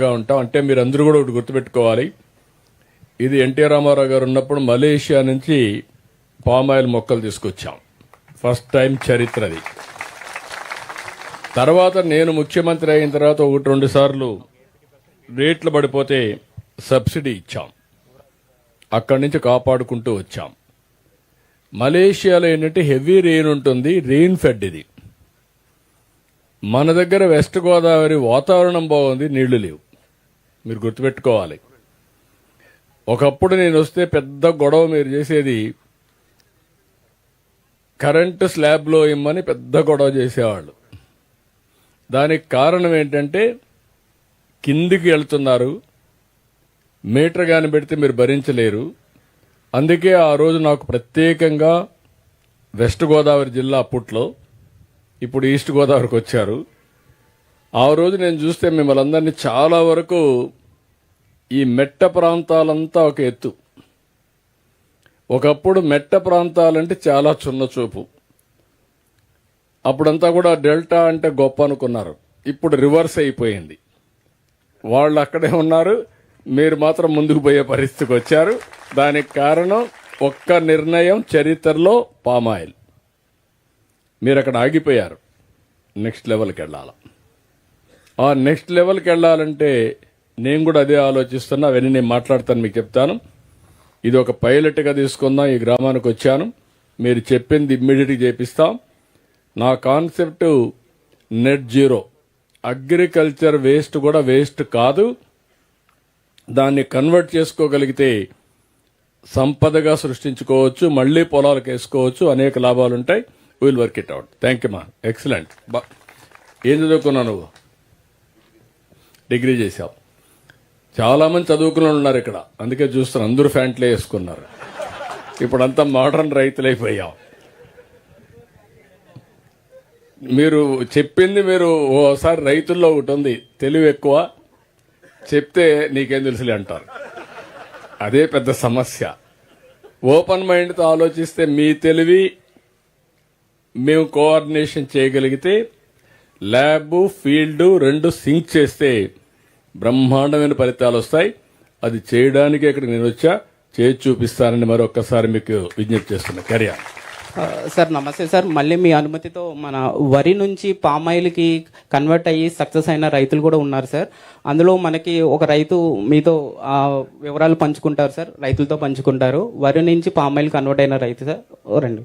గా ఉంటాం. అంటే మీరు అందరూ కూడా ఒకటి గుర్తుపెట్టుకోవాలి. ఇది ఎన్టీఆర్ రామారావు గారు ఉన్నప్పుడు మలేషియా నుంచి పామాయిల్ మొక్కలు తీసుకొచ్చాం. ఫస్ట్ టైం చరిత్రది తర్వాత నేను ముఖ్యమంత్రి అయిన తర్వాత ఒకటి రెండు సార్లు రేట్లు పడిపోతే సబ్సిడీ ఇచ్చాం. అక్కడి నుంచి కాపాడుకుంటూ వచ్చాం. మలేషియాలో ఏంటంటే హెవీ రెయిన్ ఉంటుంది. రెయిన్ ఫెడ్ ఇది. మన దగ్గర వెస్ట్ గోదావరి వాతావరణం బాగుంది. నీళ్ళు లేవు. మీరు గుర్తుపెట్టుకోవాలి. ఒకప్పుడు నేను వస్తే పెద్ద గొడవ మీరు చేసేది కరెంటు స్లాబ్లో ఇమ్మని పెద్ద గొడవ చేసేవాళ్ళు. దానికి కారణం ఏంటంటే కిందికి వెళ్తున్నారు మీటర్ కాని పెడితే మీరు భరించలేరు. అందుకే ఆ రోజు నాకు ప్రత్యేకంగా వెస్ట్ గోదావరి జిల్లా అప్పట్లో ఇప్పుడు ఈస్ట్ గోదావరికి వచ్చారు. ఆ రోజు నేను చూస్తే మిమ్మల్ని అందరినీ చాలా వరకు ఈ మెట్ట ప్రాంతాలంతా ఒక ఎత్తు. ఒకప్పుడు మెట్ట ప్రాంతాలంటే చాలా చున్నచూపు అప్పుడంతా కూడా డెల్టా అంటే గొప్ప అనుకున్నారు. ఇప్పుడు రివర్స్ అయిపోయింది. వాళ్ళు అక్కడే ఉన్నారు. మీరు మాత్రం ముందుకు పోయే పరిస్థితికి వచ్చారు. దానికి కారణం ఒక్క నిర్ణయం చరిత్రలో పామాయిల్. మీరు అక్కడ ఆగిపోయారు. నెక్స్ట్ లెవెల్కి వెళ్ళాలి. ఆ నెక్స్ట్ లెవెల్కి వెళ్ళాలంటే నేను కూడా అదే ఆలోచిస్తున్నా అవన్నీ నేను మాట్లాడతాను మీకు చెప్తాను. ఇది ఒక పైలట్గా తీసుకుందాం ఈ గ్రామానికి వచ్చాను. మీరు చెప్పింది ఇమ్మీడియట్గా చేపిస్తాం. నా concept net zero. Agriculture waste కూడా వేస్ట్ కాదు. దాన్ని కన్వర్ట్ చేసుకోగలిగితే సంపదగా సృష్టించుకోవచ్చు మళ్ళీ పొలాలకు వేసుకోవచ్చు అనేక లాభాలు ఉంటాయి. Will work it out thank you మా ఎక్సలెంట్ బా ఏం చదువుకున్నావు నువ్వు? డిగ్రీ చేసావు చాలా మంది చదువుకునే ఉన్నారు ఇక్కడ. అందుకే చూస్తున్నారు. అందరూ ఫ్యాంట్లే వేసుకున్నారు. ఇప్పుడంతా మోడర్న్ రైతులైపోయాం మీరు చెప్పింది మీరు ఓసారి రైతుల్లో ఒకటి ఉంది. తెలివి ఎక్కువ. చెప్తే నీకేం తెలుసులే అంటారు. అదే పెద్ద సమస్య. ఓపెన్ మైండ్తో ఆలోచిస్తే మీ తెలివి మేము కోఆర్డినేషన్ చేయగలిగితే ల్యాబ్ ఫీల్డ్ రెండు సింక్ చేస్తే బ్రహ్మాండమైన ఫలితాలు వస్తాయి. అది చేయడానికి ఇక్కడ నేను వచ్చా. చేసి చూపిస్తానని మరొక్కసారి మీకు విజ్ఞప్తి చేస్తున్నా. కర్యా సార్ నమస్తే సార్. మళ్ళీ మీ అనుమతితో మన వరి నుంచి పామాయిల్కి కన్వర్ట్ అయ్యి సక్సెస్ అయిన రైతులు కూడా ఉన్నారు సార్. అందులో మనకి ఒక రైతు మీతో ఆ, వివరాలు పంచుకుంటారు సార్. రైతులతో పంచుకుంటారు. వరి నుంచి పామాయిల్ కన్వర్ట్ అయిన రైతు సార్. ఓ రండి.